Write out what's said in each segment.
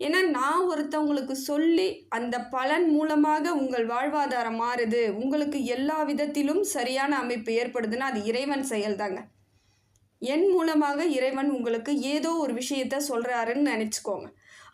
ஏன்னா நான் ஒருத்தவங்களுக்கு சொல்லி அந்த பலன் மூலமாக உங்கள் வாழ்வாதாரம் மாறுது. உங்களுக்கு எல்லா விதத்திலும் சரியான அமைப்பு ஏற்படுதுன்னா அது இறைவன் செயல்தாங்க. என் மூலமாக இறைவன் உங்களுக்கு ஏதோ ஒரு விஷயத்த சொல்கிறாருன்னு நினச்சிக்கோங்க.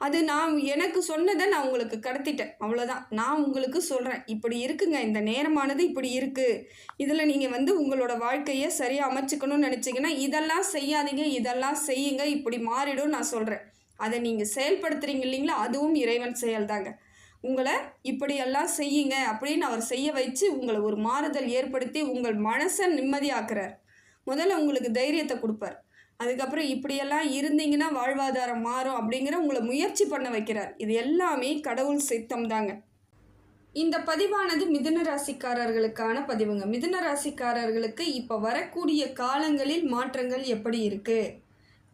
அது நான் எனக்கு சொன்னதை நான் உங்களுக்கு கடத்திட்டேன். அவ்வளோதான் நான் உங்களுக்கு சொல்கிறேன் இப்படி இருக்குங்க. இந்த நேரமானது இப்படி இருக்குது இதில் நீங்கள் வந்து உங்களோட வாழ்க்கையை சரியாக அமைச்சுக்கணும்னு நினச்சிங்கன்னா இதெல்லாம் செய்யாதீங்க இதெல்லாம் செய்யுங்க இப்படி மாறிடும் நான் சொல்கிறேன் அதை நீங்கள் செயல்படுத்துறீங்க இல்லைங்களா? அதுவும் இறைவன் செயல்தாங்க உங்களை இப்படியெல்லாம் செய்யுங்க அப்படின்னு அவர் செய்ய வச்சு உங்களை ஒரு மாறுதல் ஏற்படுத்தி உங்கள் மனசை நிம்மதியாக்குறார். முதல்ல உங்களுக்கு தைரியத்தை கொடுப்பார். அதுக்கப்புறம் இப்படியெல்லாம் இருந்தீங்கன்னா வாழ்வாதாரம் மாறும் அப்படிங்கிற உங்களை முயற்சி பண்ண வைக்கிறார். இது எல்லாமே கடவுள் சித்தம் தாங்க. இந்த பதிவானது மிதுன ராசிக்காரர்களுக்கான பதிவுங்க. மிதுன ராசிக்காரர்களுக்கு இப்போ வரக்கூடிய காலங்களில் மாற்றங்கள் எப்படி இருக்குது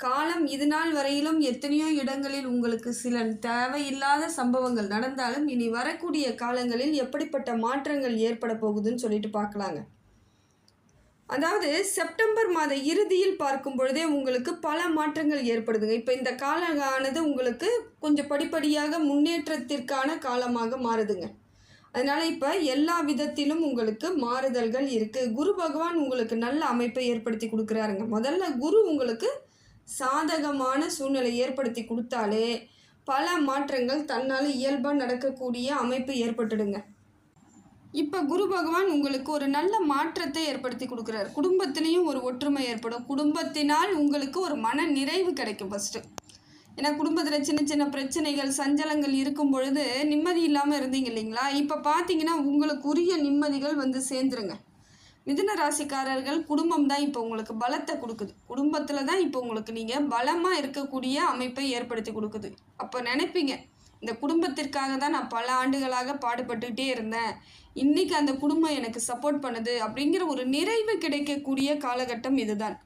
காலம் இது நாள் வரையிலும் எத்தனையோ இடங்களில் உங்களுக்கு சில தேவையில்லாத சம்பவங்கள் நடந்தாலும் இனி வரக்கூடிய காலங்களில் எப்படிப்பட்ட மாற்றங்கள் ஏற்பட போகுதுன்னு சொல்லிட்டு பார்க்கலாங்க. அதாவது செப்டம்பர் மாத இறுதியில் பார்க்கும் பொழுதே உங்களுக்கு பல மாற்றங்கள் ஏற்படுதுங்க. இப்போ இந்த காலமானது உங்களுக்கு கொஞ்சம் படிப்படியாக முன்னேற்றத்திற்கான காலமாக மாறுதுங்க. அதனால் இப்போ எல்லா விதத்திலும் உங்களுக்கு மாறுதல்கள் இருக்குது குரு பகவான் உங்களுக்கு நல்ல அமைப்பை ஏற்படுத்தி கொடுக்குறாருங்க. முதல்ல குரு உங்களுக்கு சாதகமான சூழ்நிலை ஏற்படுத்தி கொடுத்தாலே பல மாற்றங்கள் தன்னால் இயல்பாக நடக்கக்கூடிய அமைப்பு ஏற்பட்டுடுங்க. இப்போ குரு பகவான் உங்களுக்கு ஒரு நல்ல மாற்றத்தை ஏற்படுத்தி கொடுக்குறாரு. குடும்பத்திலையும் ஒரு ஒற்றுமை ஏற்படும். குடும்பத்தினால் உங்களுக்கு ஒரு மன நிறைவு கிடைக்கும் ஃபஸ்ட்டு ஏன்னா குடும்பத்தில் சின்ன சின்ன பிரச்சனைகள் சஞ்சலங்கள் இருக்கும் பொழுது நிம்மதி இல்லாமல் இருந்தீங்க இல்லைங்களா? இப்போ பார்த்தீங்கன்னா உங்களுக்கு உரிய நிம்மதிகள் வந்து சேர்ந்துருங்க. மிதுன ராசிக்காரர்கள் குடும்பம் தான் இப்போ உங்களுக்கு பலத்தை கொடுக்குது. குடும்பத்தில் தான் இப்போ உங்களுக்கு நீங்கள் பலமாக இருக்கக்கூடிய அமைப்பை ஏற்படுத்தி கொடுக்குது. அப்போ நினைப்பீங்க இந்த குடும்பத்திற்காக தான் நான் பல ஆண்டுகளாக பாடுபட்டுக்கிட்டே இருந்தேன். இன்னைக்கு அந்த குடும்பம் எனக்கு சப்போர்ட் பண்ணுது அப்படிங்கிற ஒரு நிறைவு கிடைக்கக்கூடிய காலகட்டம் இதுதான்.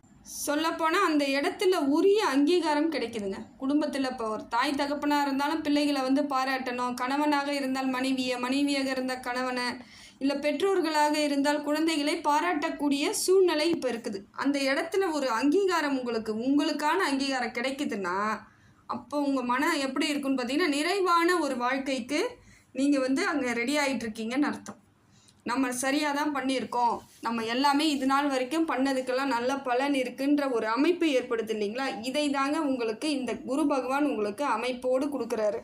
சொல்லப்போனால் அந்த இடத்துல உரிய அங்கீகாரம் கிடைக்குதுங்க. குடும்பத்தில் இப்போ ஒரு தாய் தகப்பனாக இருந்தாலும் பிள்ளைகளை வந்து பாராட்டணும். கணவனாக இருந்தால் மனைவியை மனைவியாக இருந்த கணவனை இல்லை பெற்றோர்களாக இருந்தால் குழந்தைகளை பாராட்டக்கூடிய சூழ்நிலை இப்போ இருக்குது. அந்த இடத்துல ஒரு அங்கீகாரம் உங்களுக்கு உங்களுக்கான அங்கீகாரம் கிடைக்குதுன்னா அப்போ உங்கள் மனம் எப்படி இருக்குன்னு பார்த்தீங்கன்னா நிறைவான ஒரு வாழ்க்கைக்கு நீங்கள் வந்து அங்கே ரெடி ஆகிட்டுருக்கீங்கன்னு அர்த்தம். நம்ம சரியாக தான் பண்ணியிருக்கோம். நம்ம எல்லாமே இது நாள் வரைக்கும் பண்ணதுக்கெல்லாம் நல்ல பலன் இருக்குன்ற ஒரு அமைப்பு ஏற்படுது இல்லைங்களா? இதை தாங்க உங்களுக்கு இந்த குரு பகவான் உங்களுக்கு அமைப்போடு கொடுக்குறாரு.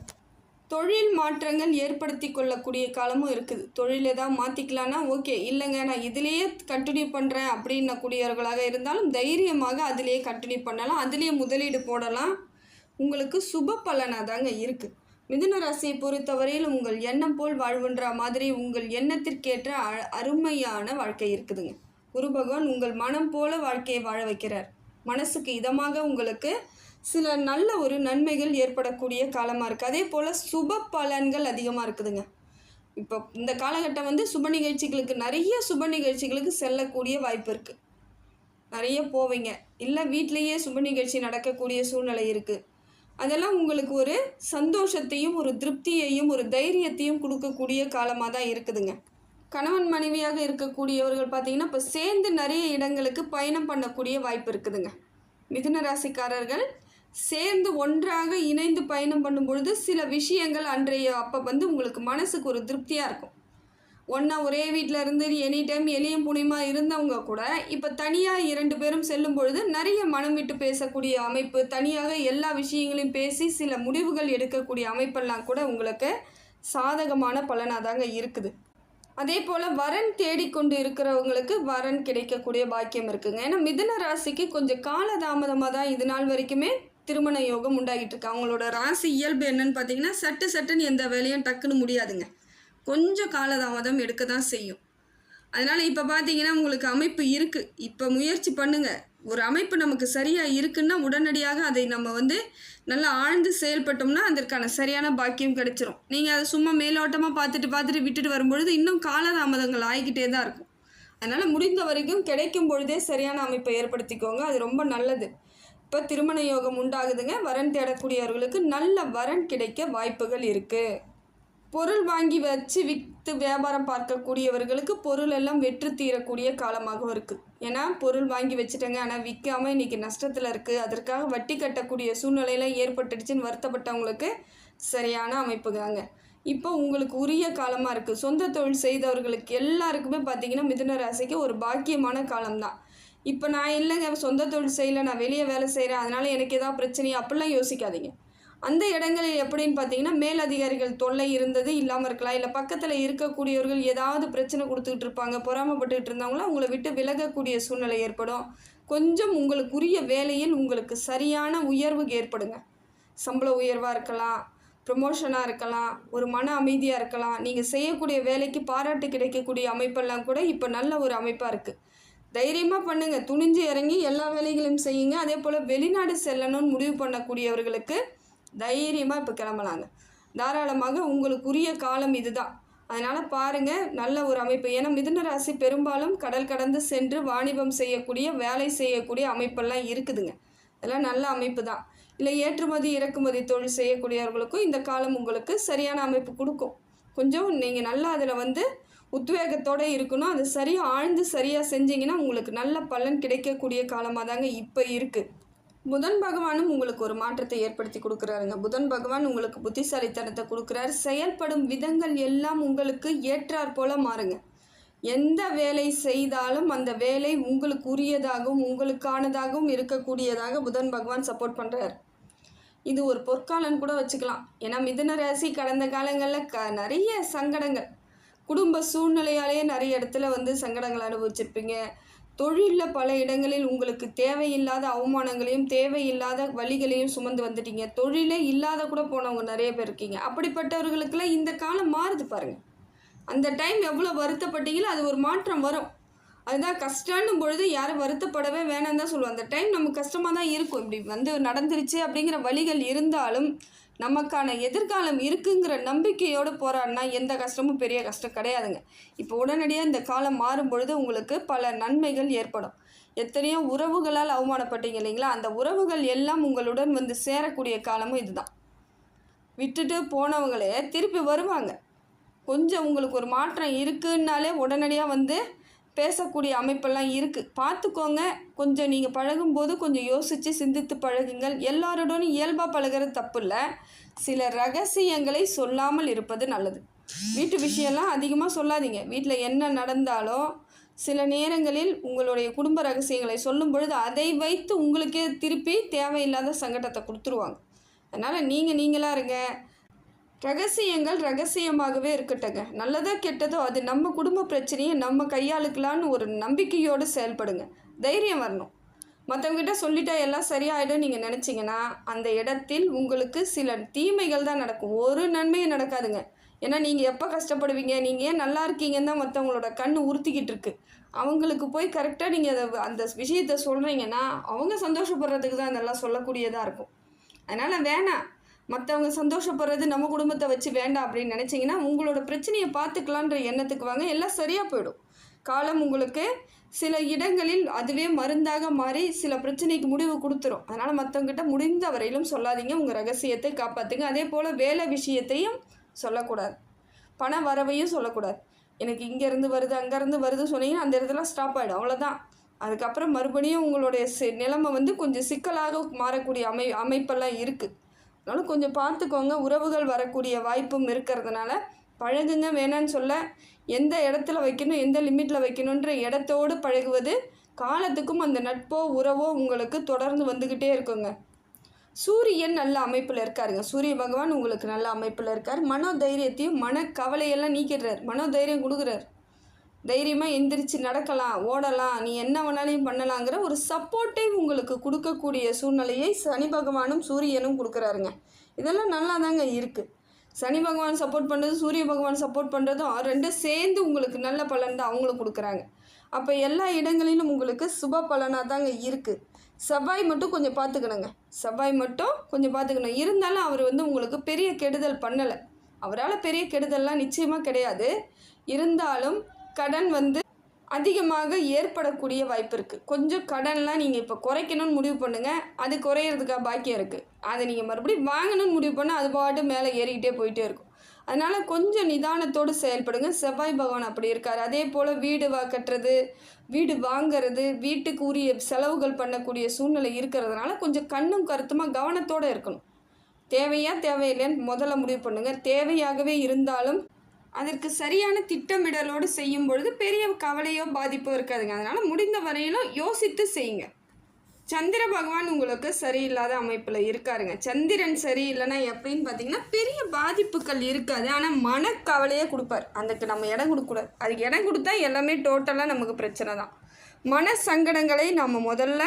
தொழில் மாற்றங்கள் ஏற்படுத்தி கொள்ளக்கூடிய காலமும் இருக்குது. தொழில் ஏதாவது மாற்றிக்கலான்னா ஓகே இல்லைங்க நான் இதிலேயே கண்டினியூ பண்ணுறேன் அப்படின்னக்கூடியவர்களாக இருந்தாலும் தைரியமாக அதிலேயே கண்டினியூ பண்ணலாம். அதிலேயே முதலீடு போடலாம். உங்களுக்கு சுப பலனாக தாங்க இருக்குது மிதுன ராசியை பொறுத்தவரையில் உங்கள் எண்ணம் போல் வாழ்வுன்ற மாதிரி உங்கள் எண்ணத்திற்கேற்ற அ அருமையான வாழ்க்கை இருக்குதுங்க. குரு பகவான் உங்கள் மனம் போல வாழ்க்கையை வாழ வைக்கிறார். மனசுக்கு இதமாக உங்களுக்கு சில நல்ல ஒரு நன்மைகள் ஏற்படக்கூடிய காலமாக இருக்குது அதே போல் சுப பலன்கள் அதிகமாக இருக்குதுங்க. இப்போ இந்த காலகட்டம் வந்து சுப நிகழ்ச்சிகளுக்கு நிறைய சுப நிகழ்ச்சிகளுக்கு செல்லக்கூடிய வாய்ப்பு இருக்குது நிறைய போவீங்க. இல்லை வீட்டிலேயே சுப நிகழ்ச்சி நடக்கக்கூடிய சூழ்நிலை இருக்குது அதெல்லாம் உங்களுக்கு ஒரு சந்தோஷத்தையும் ஒரு திருப்தியையும் ஒரு தைரியத்தையும் கொடுக்கக்கூடிய காலமாக தான் இருக்குதுங்க. கணவன் மனைவியாக இருக்கக்கூடியவர்கள் பார்த்தீங்கன்னா இப்போ சேர்ந்து நிறைய இடங்களுக்கு பயணம் பண்ணக்கூடிய வாய்ப்பு இருக்குதுங்க. மிதுன ராசிக்காரர்கள் சேர்ந்து ஒன்றாக இணைந்து பயணம் பண்ணும் பொழுது சில விஷயங்கள் அன்றைய அப்போ வந்து உங்களுக்கு மனசுக்கு ஒரு திருப்தியாக இருக்கும். ஒன்றா ஒரே வீட்டில் இருந்து எனி டைம் எளியும் புனியுமா இருந்தவங்க கூட இப்போ தனியாக இரண்டு பேரும் செல்லும் பொழுது நிறைய மனம் விட்டு பேசக்கூடிய அமைப்பு தனியாக எல்லா விஷயங்களையும் பேசி சில முடிவுகள் எடுக்கக்கூடிய அமைப்பெல்லாம் கூட உங்களுக்கு சாதகமான பலனாக தாங்க இருக்குது. அதே போல் வரன் தேடிக்கொண்டு இருக்கிறவங்களுக்கு வரன் கிடைக்கக்கூடிய பாக்கியம் இருக்குங்க. ஏன்னா மிதுன ராசிக்கு கொஞ்சம் காலதாமதமாக தான் இது நாள் வரைக்குமே திருமண யோகம் உண்டாகிட்டு இருக்கு அவங்களோட ராசி இயல்பு என்னன்னு பார்த்தீங்கன்னா சட்டு சட்டுன்னு எந்த வேலையும் டக்குன்னு முடியாதுங்க. கொஞ்சம் காலதாமதம் எடுக்க தான் செய்யும். அதனால் இப்போ பார்த்தீங்கன்னா உங்களுக்கு அமைப்பு இருக்குது இப்போ முயற்சி பண்ணுங்கள் ஒரு அமைப்பு நமக்கு சரியாக இருக்குன்னா உடனடியாக அதை நம்ம வந்து நல்லா ஆழ்ந்து செயல்பட்டோம்னா அதற்கான சரியான பாக்கியம் கிடைச்சிரும். நீங்கள் அதை சும்மா மேலோட்டமாக பார்த்துட்டு பார்த்துட்டு விட்டுட்டு வரும்பொழுது இன்னும் காலதாமதங்கள் ஆகிக்கிட்டே தான் இருக்கும். அதனால் முடிந்த வரைக்கும் கிடைக்கும் பொழுதே சரியான அமைப்பை ஏற்படுத்திக்கோங்க. அது ரொம்ப நல்லது. இப்போ திருமண யோகம் உண்டாகுதுங்க. வரன் தேடக்கூடியவர்களுக்கு நல்ல வரன் கிடைக்க வாய்ப்புகள் இருக்குது பொருள் வாங்கி வச்சு விற்று வியாபாரம் பார்க்கக்கூடியவர்களுக்கு பொருள் எல்லாம் வெற்று தீரக்கூடிய காலமாகவும் இருக்குது ஏன்னா பொருள் வாங்கி வச்சுட்டேங்க. ஆனால் விற்காம இன்னைக்கு நஷ்டத்தில் இருக்குது அதற்காக வட்டி கட்டக்கூடிய சூழ்நிலையெல்லாம் ஏற்பட்டுடுச்சுன்னு வருத்தப்பட்டவங்களுக்கு சரியான அமைப்புதாங்க. இப்போ உங்களுக்கு உரிய காலமாக இருக்குது சொந்த தொழில் செய்தவர்களுக்கு எல்லாருக்குமே பார்த்தீங்கன்னா மிதுன ராசிக்கு ஒரு பாக்கியமான காலம்தான். இப்போ நான் இல்லைங்க சொந்த தொழில் செய்யலை நான் வெளியே வேலை செய்கிறேன் அதனால் எனக்கு ஏதாவது பிரச்சனையா? அப்படிலாம் யோசிக்காதீங்க. அந்த இடங்களில் எப்படின்னு பார்த்தீங்கன்னா மேலதிகாரிகள் தொல்லை இருந்தது இல்லாமல் இருக்கலாம். இல்லை பக்கத்தில் இருக்கக்கூடியவர்கள் ஏதாவது பிரச்சனை கொடுத்துக்கிட்டு இருப்பாங்க பொறாமப்பட்டுக்கிட்டு இருந்தாங்களோ அவங்கள விட்டு விலகக்கூடிய சூழ்நிலை ஏற்படும். கொஞ்சம் உங்களுக்குரிய வேலையில் உங்களுக்கு சரியான உயர்வு ஏற்படுங்க. சம்பள உயர்வாக இருக்கலாம் ப்ரொமோஷனாக இருக்கலாம் ஒரு மன அமைதியாக இருக்கலாம். நீங்கள் செய்யக்கூடிய வேலைக்கு பாராட்டு கிடைக்கக்கூடிய அமைப்பெல்லாம் கூட இப்போ நல்ல ஒரு அமைப்பாக இருக்குது. தைரியமாக பண்ணுங்கள் துணிஞ்சு இறங்கி எல்லா வேலைகளையும் செய்யுங்க. அதே போல் வெளிநாடு செல்லணும்னு முடிவு பண்ணக்கூடியவர்களுக்கு தைரியமாக இப்போ கிளம்பலாங்க. தாராளமாக உங்களுக்குரிய காலம் இதுதான். அதனால் பாருங்கள் நல்ல ஒரு அமைப்பு. ஏன்னா மிதுன ராசி பெரும்பாலும் கடல் கடந்து சென்று வாணிபம் செய்யக்கூடிய வேலை செய்யக்கூடிய அமைப்பெல்லாம் இருக்குதுங்க. அதெல்லாம் நல்ல அமைப்பு தான். இல்லை ஏற்றுமதி இறக்குமதி தொழில் செய்யக்கூடியவர்களுக்கும் இந்த காலம் உங்களுக்கு சரியான அமைப்பு கொடுக்கும். கொஞ்சம் நீங்கள் நல்லா அதில் வந்து உத்வேகத்தோடு இருக்கணும். அதை சரியாக ஆழ்ந்து சரியாக செஞ்சீங்கன்னா உங்களுக்கு நல்ல பலன் கிடைக்கக்கூடிய காலமாக தாங்க இப்போ இருக்குது புதன் பகவானும் உங்களுக்கு ஒரு மாற்றத்தை ஏற்படுத்தி கொடுக்குறாருங்க. புதன் பகவான் உங்களுக்கு புத்திசாலித்தனத்தை கொடுக்குறாரு. செயல்படும் விதங்கள் எல்லாம் உங்களுக்கு ஏற்றாற் போல மாறுங்க. எந்த வேலை செய்தாலும் அந்த வேலை உங்களுக்கு உரியதாகவும் உங்களுக்கானதாகவும் இருக்கக்கூடியதாக புதன் பகவான் சப்போர்ட் பண்ணுறாரு இது ஒரு பொற்காலன் கூட வச்சுக்கலாம். ஏன்னா மிதுன ராசி கடந்த காலங்களில் க நிறைய சங்கடங்கள். குடும்ப சூழ்நிலையாலேயே நிறைய இடத்துல வந்து சங்கடங்கள் அனுபவிச்சிருப்பீங்க. தொழிலில் பல இடங்களில் உங்களுக்கு தேவையில்லாத அவமானங்களையும் தேவையில்லாத வழிகளையும் சுமந்து வந்துட்டீங்க. தொழிலே இல்லாத கூட போனவங்க நிறைய பேர் இருக்கீங்க. அப்படிப்பட்டவர்களுக்கெல்லாம் இந்த காலம் மாறுது பாருங்கள் அந்த டைம் எவ்வளோ வருத்தப்பட்டீங்களோ அது ஒரு மாற்றம் வரும். அதுதான் கஷ்டம்னும் பொழுது யாரும் வருத்தப்படவே வேணாம் தான் சொல்லுவோம் அந்த டைம் நமக்கு கஷ்டமாக தான் இருக்கும். இப்படி வந்து நடந்துருச்சு அப்படிங்கிற வழிகள் இருந்தாலும் நமக்கான எதிர்காலம் இருக்குங்கிற நம்பிக்கையோடு போராடினா எந்த கஷ்டமும் பெரிய கஷ்டம் கிடையாதுங்க. இப்போ உடனடியாக இந்த காலம் மாறும் பொழுது உங்களுக்கு பல நன்மைகள் ஏற்படும். எத்தனையோ உறவுகளால் அவமானப்பட்டீங்க இல்லைங்களா? அந்த உறவுகள் எல்லாம் உங்களுடன் வந்து சேரக்கூடிய காலமும் இதுதான். விட்டுட்டு போனவங்களே திருப்பி வருவாங்க. கொஞ்சம் உங்களுக்கு ஒரு மாற்றம் இருக்குன்னாலே உடனடியாக வந்து பேசக்கூடிய அமைப்பெல்லாம் இருக்குது பார்த்துக்கோங்க. கொஞ்சம் நீங்கள் பழகும்போது கொஞ்சம் யோசித்து சிந்தித்து பழகுங்கள். எல்லாரோடனும் இயல்பாக பழகிறது தப்பு இல்லை சில ரகசியங்களை சொல்லாமல் இருப்பது நல்லது. வீட்டு விஷயம்லாம் அதிகமாக சொல்லாதீங்க. வீட்டில் என்ன நடந்தாலோ சில நேரங்களில் உங்களுடைய குடும்ப ரகசியங்களை சொல்லும் பொழுது அதை வைத்து உங்களுக்கே திருப்பி தேவையில்லாத சங்கடத்தை கொடுத்துருவாங்க. அதனால் நீங்கள் நீங்களாக இருங்க. ரகசியங்கள் ரகசியமாகவே இருக்கட்டுங்க. நல்லதோ கெட்டதோ அது நம்ம குடும்ப பிரச்சனையை நம்ம கையாளுக்கலான்னு ஒரு நம்பிக்கையோடு செயல்படுங்க. தைரியம் வரணும். மற்றவங்கிட்ட சொல்லிட்டா எல்லாம் சரியாயிடும் நீங்கள் நினச்சிங்கன்னா அந்த இடத்தில் உங்களுக்கு சில தீமைகள் தான் நடக்கும். ஒரு நன்மையும் நடக்காதுங்க. ஏன்னா நீங்கள் எப்போ கஷ்டப்படுவீங்க? நீங்கள் ஏன் நல்லா இருக்கீங்கன்னு தான் மற்றவங்களோட கண் உறுத்திக்கிட்டு இருக்கு. அவங்களுக்கு போய் கரெக்டாக நீங்கள் அதை அந்த விஷயத்த சொல்கிறீங்கன்னா அவங்க சந்தோஷப்படுறதுக்கு தான் அதெல்லாம் சொல்லக்கூடியதாக இருக்கும். அதனால் வேணாம். மற்றவங்க சந்தோஷப்படுறது நம்ம குடும்பத்தை வச்சு வேண்டாம் அப்படின்னு நினச்சிங்கன்னா உங்களோட பிரச்சனையை பார்த்துக்கலான்ற எண்ணத்துக்கு வாங்க. எல்லாம் சரியாக போயிடும். காலம் உங்களுக்கு சில இடங்களில் அதுவே மருந்தாக மாறி சில பிரச்சனைக்கு முடிவு கொடுத்துரும். அதனால் மற்றவங்கிட்ட முடிந்த வரையிலும் சொல்லாதீங்க. உங்கள் ரகசியத்தை காப்பாற்றுங்க அதே போல் வேலை விஷயத்தையும் சொல்லக்கூடாது. பண வரவையும் சொல்லக்கூடாது. எனக்கு இங்கேருந்து வருது அங்கேருந்து வருது சொன்னீங்கன்னா அந்த இடத்துல ஸ்டாப் ஆகிடும் அவ்வளோதான் அதுக்கப்புறம் மறுபடியும் உங்களுடைய சி நிலைமை வந்து கொஞ்சம் சிக்கலாக மாறக்கூடிய அமை அமைப்பெல்லாம் இருக்குது அதனால கொஞ்சம் பார்த்துக்கோங்க. உறவுகள் வரக்கூடிய வாய்ப்பும் இருக்கிறதுனால பழகுங்க. வேணான்னு சொல்ல எந்த இடத்துல வைக்கணும் எந்த லிமிட்டில் வைக்கணுன்ற இடத்தோடு பழகுவது காலத்துக்கும் அந்த நட்போ உறவோ உங்களுக்கு தொடர்ந்து வந்துக்கிட்டே இருக்குங்க. சூரியன் நல்ல அமைப்பில் இருக்காருங்க. சூரிய பகவான் உங்களுக்கு நல்ல அமைப்பில் இருக்கார். மனோ தைரியத்தையும் மன கவலையெல்லாம் நீக்கிடுறார். மனோ தைரியம் கொடுக்குறார். தைரியமாக எந்திரிச்சு நடக்கலாம் ஓடலாம் நீ என்ன வேணாலையும் பண்ணலாங்கிற ஒரு சப்போர்ட்டை உங்களுக்கு கொடுக்கக்கூடிய சூழ்நிலையை சனி பகவானும் சூரியனும் கொடுக்குறாருங்க. இதெல்லாம் நல்லா தாங்க இருக்குது சனி பகவான் சப்போர்ட் பண்ணுறது சூரிய பகவான் சப்போர்ட் பண்ணுறதும் ரெண்டும் சேர்ந்து உங்களுக்கு நல்ல பலன் தான் அவங்களும் கொடுக்குறாங்க. அப்போ எல்லா இடங்களிலும் உங்களுக்கு சுப பலனாக தாங்க இருக்குது செவ்வாய் மட்டும் கொஞ்சம் பார்த்துக்கணுங்க செவ்வாய் மட்டும் கொஞ்சம் பார்த்துக்கணும் இருந்தாலும் அவர் வந்து உங்களுக்கு பெரிய கெடுதல் பண்ணலை. அவரால் பெரிய கெடுதல்லாம் நிச்சயமாக கிடையாது. இருந்தாலும் கடன் வந்து அதிகமாக ஏற்படக்கூடிய வாய்ப்பு இருக்குது கொஞ்சம் கடன்லாம் நீங்கள் இப்போ குறைக்கணும்னு முடிவு பண்ணுங்கள் அது குறையிறதுக்காக பாக்கியம் இருக்குது அதை நீங்கள் மறுபடியும் வாங்கணும்னு முடிவு பண்ணால் அது பாட்டு மேலே ஏறிக்கிட்டே போயிட்டே இருக்கும். அதனால் கொஞ்சம் நிதானத்தோடு செயல்படுங்க. செவ்வாய் பகவான் அப்படி இருக்கார். அதே போல் வீடு வா கட்டுறது வீடு வாங்கிறது வீட்டுக்கு உரிய செலவுகள் பண்ணக்கூடிய சூழ்நிலை இருக்கிறதுனால கொஞ்சம் கண்ணும் கருத்துமாக கவனத்தோடு இருக்கணும். தேவையா தேவையில்லைன்னு முதல்ல முடிவு பண்ணுங்கள் தேவையாகவே இருந்தாலும் அதற்கு சரியான திட்டமிடலோடு செய்யும் பொழுது பெரிய கவலையோ பாதிப்போ இருக்காதுங்க. அதனால் முடிந்த வரையிலும் யோசித்து செய்யுங்க. சந்திர பகவான் உங்களுக்கு சரியில்லாத அமைப்பில் இருக்காருங்க. சந்திரன் சரியில்லைன்னா எப்படின்னு பார்த்தீங்கன்னா பெரிய பாதிப்புகள் இருக்காது. ஆனால் மனக்கவலையே கொடுப்பார். அதுக்கு நம்ம இடம் கொடுக்கக்கூடாது. அதுக்கு இடம் கொடுத்தா எல்லாமே டோட்டலாக நமக்கு பிரச்சனை தான். மன சங்கடங்களை நம்ம முதல்ல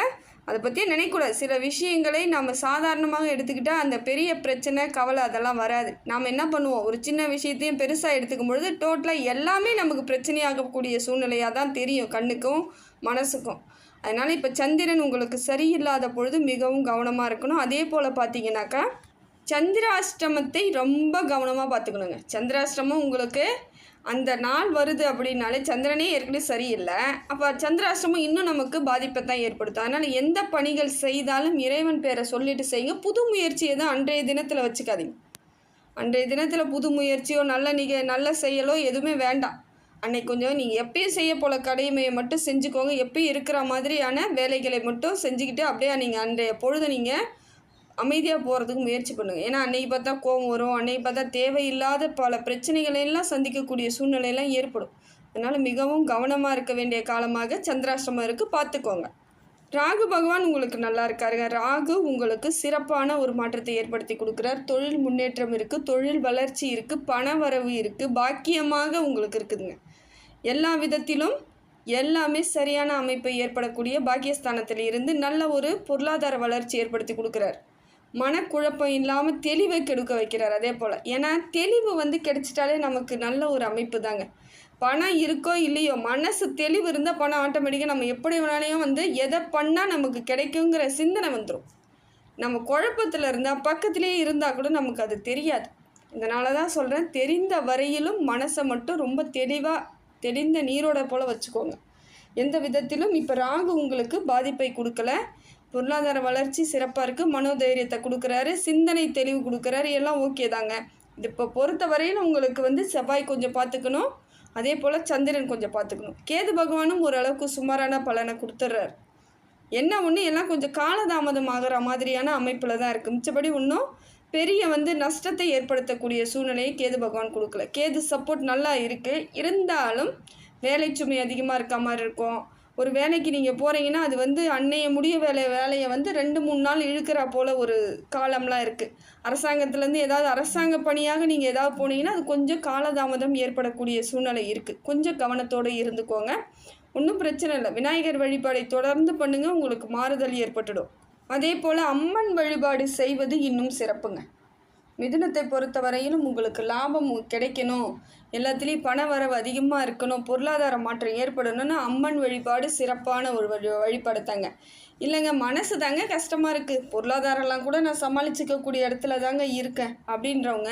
அதை பற்றியே நினைக்கக்கூடாது. சில விஷயங்களை நம்ம சாதாரணமாக எடுத்துக்கிட்டால் அந்த பெரிய பிரச்சனை கவலை அதெல்லாம் வராது. நாம் என்ன பண்ணுவோம்? ஒரு சின்ன விஷயத்தையும் பெருசாக எடுத்துக்கும் பொழுது டோட்டலாக எல்லாமே நமக்கு பிரச்சனையாகக்கூடிய சூழ்நிலையாக தான் தெரியும் கண்ணுக்கும் மனசுக்கும். அதனால் இப்போ சந்திரன் உங்களுக்கு சரியில்லாத பொழுது மிகவும் கவனமாக இருக்கணும். அதே போல் பார்த்தீங்கன்னாக்கா சந்திராஷ்டமத்தை ரொம்ப கவனமாக பார்த்துக்கணுங்க சந்திராஷ்டமம் உங்களுக்கு அந்த நாள் வருது அப்படின்னாலே சந்திரனே ஏற்கனவே சரியில்லை. அப்போ சந்திராஷ்டமம் இன்னும் நமக்கு பாதிப்பை தான் ஏற்படுத்தும். அதனால் எந்த பணிகள் செய்தாலும் இறைவன் பேரை சொல்லிட்டு செய்யுங்க. புது முயற்சியை தான் அன்றைய தினத்தில் வச்சுக்காதீங்க. அன்றைய தினத்தில் புது முயற்சியோ நல்ல நிக நல்ல செயலோ எதுவுமே வேண்டாம். அன்னைக்கு கொஞ்சம் நீங்கள் எப்பயும் செய்ய போல கடமையை மட்டும் செஞ்சுக்கோங்க. எப்பயும் இருக்கிற மாதிரியான வேலைகளை மட்டும் செஞ்சுக்கிட்டு அப்படியே நீங்கள் அன்றைய பொழுதை நீங்கள் அமைதியாக போகிறதுக்கு முயற்சி பண்ணுங்கள் ஏன்னா அன்னைக்கு பார்த்தா கோவம் வரும். அன்னைக்கு பார்த்தா தேவையில்லாத பல பிரச்சனைகளையெல்லாம் சந்திக்கக்கூடிய சூழ்நிலையெல்லாம் ஏற்படும். அதனால் மிகவும் கவனமாக இருக்க வேண்டிய காலமாக சந்திராஷ்டமம் இருக்குது பார்த்துக்கோங்க. ராகு பகவான் உங்களுக்கு நல்லா இருக்காருங்க. ராகு உங்களுக்கு சிறப்பான ஒரு மாற்றத்தை ஏற்படுத்தி கொடுக்குறார். தொழில் முன்னேற்றம் இருக்குது தொழில் வளர்ச்சி இருக்குது பண வரவு இருக்குது பாக்கியமாக உங்களுக்கு இருக்குதுங்க. எல்லா விதத்திலும் எல்லாமே சரியான அமைப்பை ஏற்படக்கூடிய பாக்கியஸ்தானத்தில் இருந்து நல்ல ஒரு பொருளாதார வளர்ச்சி ஏற்படுத்தி கொடுக்குறார். மனக்குழப்பம் இல்லாமல் தெளிவை கெடுக்க வைக்கிறார் அதே போல். ஏன்னா தெளிவு வந்து கிடைச்சிட்டாலே நமக்கு நல்ல ஒரு அமைப்பு தாங்க. பணம் இருக்கோ இல்லையோ மனசு தெளிவு இருந்தால் பணம் ஆட்டோமேட்டிக்காக நம்ம எப்படி வேணாலையும் வந்து எதை பண்ணால் நமக்கு கிடைக்குங்கிற சிந்தனை வந்துடும் நம்ம குழப்பத்தில் இருந்தால் பக்கத்துலேயே இருந்தால் கூட நமக்கு அது தெரியாது. இதனால தான் சொல்கிறேன் தெரிந்த வரையிலும் மனசை மட்டும் ரொம்ப தெளிவாக தெளிந்த நீரோட போல் வச்சுக்கோங்க. எந்த விதத்திலும் இப்போ ராகு உங்களுக்கு பாதிப்பை கொடுக்கல. பொருளாதார வளர்ச்சி சிறப்பாக இருக்குது மனோதைரியத்தை கொடுக்குறாரு. சிந்தனை தெளிவு கொடுக்குறாரு. எல்லாம் ஓகே தாங்க. இது இப்போ பொறுத்த வரையில் உங்களுக்கு வந்து செவ்வாய் கொஞ்சம் பார்த்துக்கணும் அதே போல் சந்திரன் கொஞ்சம் பார்த்துக்கணும் கேது பகவானும் ஓரளவுக்கு சுமாரான பலனை கொடுத்துட்றாரு என்ன ஒன்று எல்லாம் கொஞ்சம் காலதாமதம் ஆகிற மாதிரியான அமைப்பில் தான் இருக்குது மிச்சபடி இன்னும் பெரிய வந்து நஷ்டத்தை ஏற்படுத்தக்கூடிய சூழ்நிலையை கேது பகவான் கொடுக்கல. கேது சப்போர்ட் நல்லா இருக்குது இருந்தாலும் வேலை சுமை அதிகமாக இருக்க மாதிரி இருக்கும். ஒரு வேலைக்கு நீங்கள் போகிறீங்கன்னா அது வந்து அன்னைய முடிய வேலை வேலையை வந்து ரெண்டு மூணு நாள் இழுக்கிறா போல் ஒரு காலம்லாம் இருக்குது அரசாங்கத்துலேருந்து ஏதாவது அரசாங்க பணியாக நீங்கள் ஏதாவது போனீங்கன்னா அது கொஞ்சம் காலதாமதம் ஏற்படக்கூடிய சூழ்நிலை இருக்குது கொஞ்சம் கவனத்தோடு இருந்துக்கோங்க. ஒன்றும் பிரச்சனை இல்லை. விநாயகர் வழிபாடை தொடர்ந்து பண்ணுங்கள் உங்களுக்கு மாறுதல் ஏற்பட்டுடும். அதே போல் அம்மன் வழிபாடு செய்வது இன்னும் சிறப்புங்க. மிதுனத்தை பொறுத்த வரையிலும் உங்களுக்கு லாபம் கிடைக்கணும். எல்லாத்துலேயும் பண வரவு அதிகமாக இருக்கணும். பொருளாதார மாற்றம் ஏற்படணும்னா அம்மன் வழிபாடு சிறப்பான ஒரு வழி வழிபாடு தாங்க இல்லைங்க மனசு தாங்க கஷ்டமாக இருக்குது பொருளாதாரம்லாம் கூட நான் சமாளிச்சுக்கக்கூடிய இடத்துல தாங்க இருக்கேன். அப்படின்றவங்க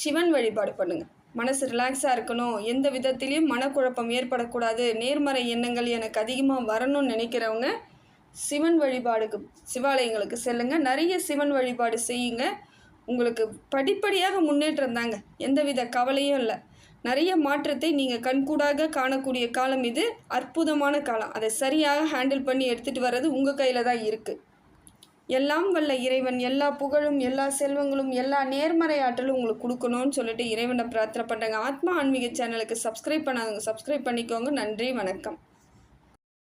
சிவன் வழிபாடு பண்ணுங்கள் மனசு ரிலாக்ஸாக இருக்கணும். எந்த விதத்திலையும் மனக்குழப்பம் ஏற்படக்கூடாது. நேர்மறை எண்ணங்கள் எனக்கு அதிகமாக வரணும்னு நினைக்கிறவங்க சிவன் வழிபாடுக்கு சிவாலயங்களுக்கு செல்லுங்க. நிறைய சிவன் வழிபாடு செய்யுங்க. உங்களுக்கு படிப்படியாக முன்னேற்றம் தாங்க. எந்தவித கவலையும் இல்லை. நிறைய மாற்றத்தை நீங்கள் கண்கூடாக காணக்கூடிய காலம் இது. அற்புதமான காலம். அதை சரியாக ஹேண்டில் பண்ணி எடுத்துகிட்டு வர்றது உங்கள் கையில் தான் இருக்குது எல்லாம் வல்ல இறைவன். எல்லா புகழும் எல்லா செல்வங்களும் எல்லா நேர்மறை ஆற்றலும் உங்களுக்கு கொடுக்கணும்னு சொல்லிட்டு இறைவனை பிரார்த்தனை பண்ணுறேங்க ஆத்மா ஆன்மீக சேனலுக்கு சப்ஸ்கிரைப் பண்ணாதவங்க சப்ஸ்கிரைப் பண்ணிக்கோங்க. நன்றி வணக்கம்.